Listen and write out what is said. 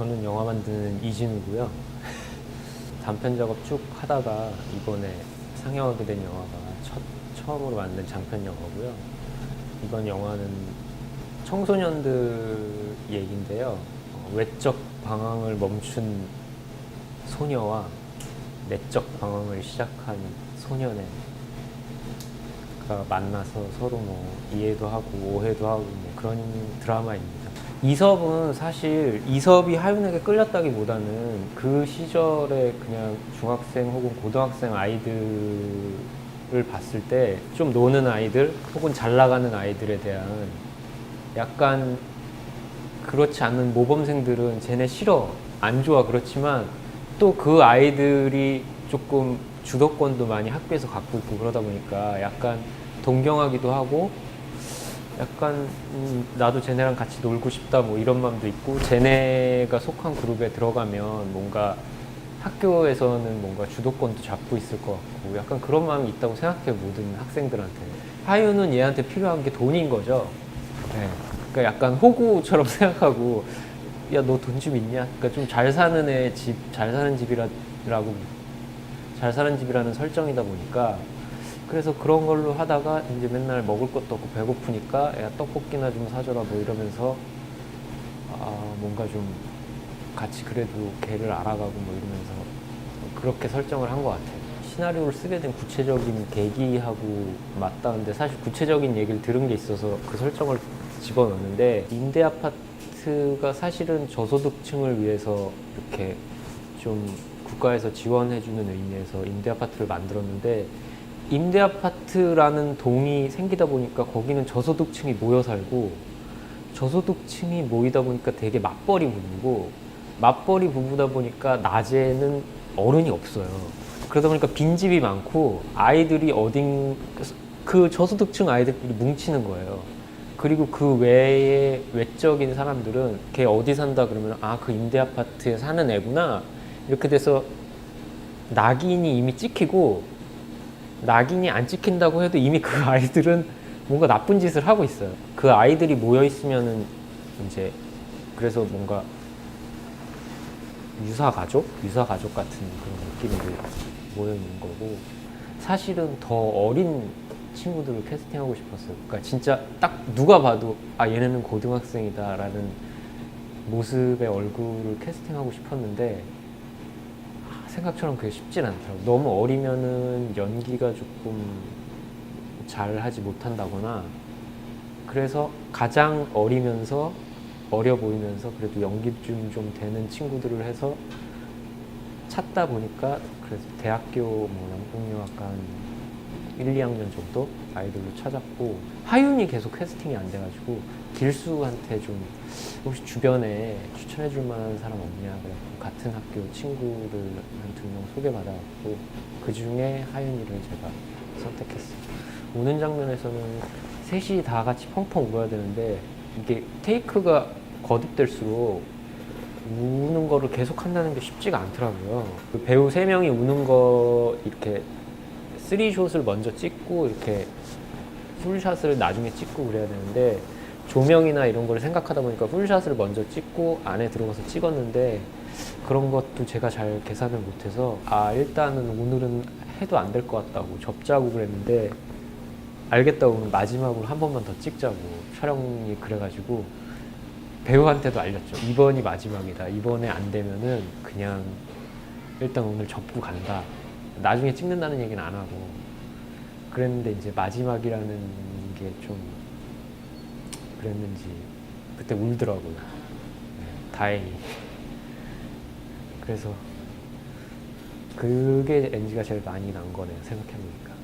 저는 영화 만드는 이진우고요. 단편 작업 쭉 하다가 이번에 상영하게 된 영화가 첫, 처음으로 만든 장편 영화고요. 이번 영화는 청소년들 얘기인데요. 어, 외적 방황을 멈춘 소녀와 내적 방황을 시작한 소년의 가 만나서 서로 뭐 이해도 하고 오해도 하고 뭐 그런 드라마입니다. 이섭은 사실 이섭이 하윤에게 끌렸다기보다는 그 시절에 그냥 중학생 혹은 고등학생 아이들을 봤을 때 좀 노는 아이들 혹은 잘 나가는 아이들에 대한 약간 그렇지 않은 모범생들은 쟤네 싫어 안 좋아 그렇지만 또 그 아이들이 조금 주도권도 많이 학교에서 갖고 있고 그러다 보니까 약간 동경하기도 하고 약간 음, 나도 쟤네랑 같이 놀고 싶다 뭐 이런 마음도 있고 쟤네가 속한 그룹에 들어가면 뭔가 학교에서는 뭔가 주도권도 잡고 있을 것 같고 약간 그런 마음이 있다고 생각해요 모든 학생들한테. 하유는 얘한테 필요한 게 돈인 거죠? 네. 그러니까 약간 호구처럼 생각하고 야 너 돈 좀 있냐? 그러니까 좀 잘 사는 애 집 잘 사는 집이라고 잘 사는 집이라는 설정이다 보니까 그래서 그런 걸로 하다가 이제 맨날 먹을 것도 없고 배고프니까 야 떡볶이나 좀 사줘라 뭐 이러면서 아 뭔가 좀 같이 그래도 걔를 알아가고 뭐 이러면서 그렇게 설정을 한 것 같아요. 시나리오를 쓰게 된 구체적인 계기하고 맞다는데 사실 구체적인 얘기를 들은 게 있어서 그 설정을 집어넣는데 임대 아파트가 사실은 저소득층을 위해서 이렇게 좀 국가에서 지원해주는 의미에서 임대 아파트를 만들었는데 임대 아파트라는 동이 생기다 보니까 거기는 저소득층이 모여 살고 저소득층이 모이다 보니까 되게 맞벌이 부부고 맞벌이 부부다 보니까 낮에는 어른이 없어요. 그러다 보니까 빈집이 많고 아이들이 어딘 그 저소득층 아이들끼리 뭉치는 거예요. 그리고 그 외에 외적인 사람들은 걔 어디 산다 그러면 아 그 임대 아파트에 사는 애구나 이렇게 돼서 낙인이 이미 찍히고 낙인이 안 찍힌다고 해도 이미 그 아이들은 뭔가 나쁜 짓을 하고 있어요. 그 아이들이 모여 있으면은 이제 그래서 뭔가 유사 가족, 유사 가족 같은 그런 느낌으로 모여 있는 거고 사실은 더 어린 친구들을 캐스팅하고 싶었어요. 그러니까 진짜 딱 누가 봐도 아 얘네는 고등학생이다라는 모습의 얼굴을 캐스팅하고 싶었는데 아, 생각처럼 그게 쉽진 않더라고. 너무 어리면은 연기가 조금 잘 하지 못한다거나 그래서 가장 어리면서 어려 보이면서 그래도 연기 좀, 좀 되는 친구들을 해서 찾다 보니까 그래서 대학교 뭐한 1, 2학년 정도 아이들로 찾았고 하윤이 계속 캐스팅이 안 돼가지고 길수한테 좀 혹시 주변에 추천해 줄 만한 사람 없냐 그래서 같은 학교 친구를 한 두 명 소개받아갖고 그 중에 하윤이를 제가 선택했어요. 우는 장면에서는 셋이 다 같이 펑펑 울어야 되는데 이게 테이크가 거듭될수록 우는 거를 계속 한다는 게 쉽지가 않더라고요. 그 배우 세 명이 우는 거 이렇게 쓰리숏을 먼저 찍고 이렇게 풀샷을 나중에 찍고 그래야 되는데 조명이나 이런 걸 생각하다 보니까 풀샷을 먼저 찍고 안에 들어가서 찍었는데 그런 것도 제가 잘 계산을 못해서 아 일단은 오늘은 해도 안 될 것 같다고 접자고 그랬는데 알겠다고 그러면 마지막으로 한 번만 더 찍자고 촬영이 그래가지고 배우한테도 알렸죠. 이번이 마지막이다. 이번에 안 되면은 그냥 일단 오늘 접고 간다. 나중에 찍는다는 얘기는 안 하고 그랬는데 이제 마지막이라는 게 좀 그랬는지 그때 울더라고요. 네, 다행히. 그래서 그게 NG가 제일 많이 난 거네요. 생각해보니까. 네.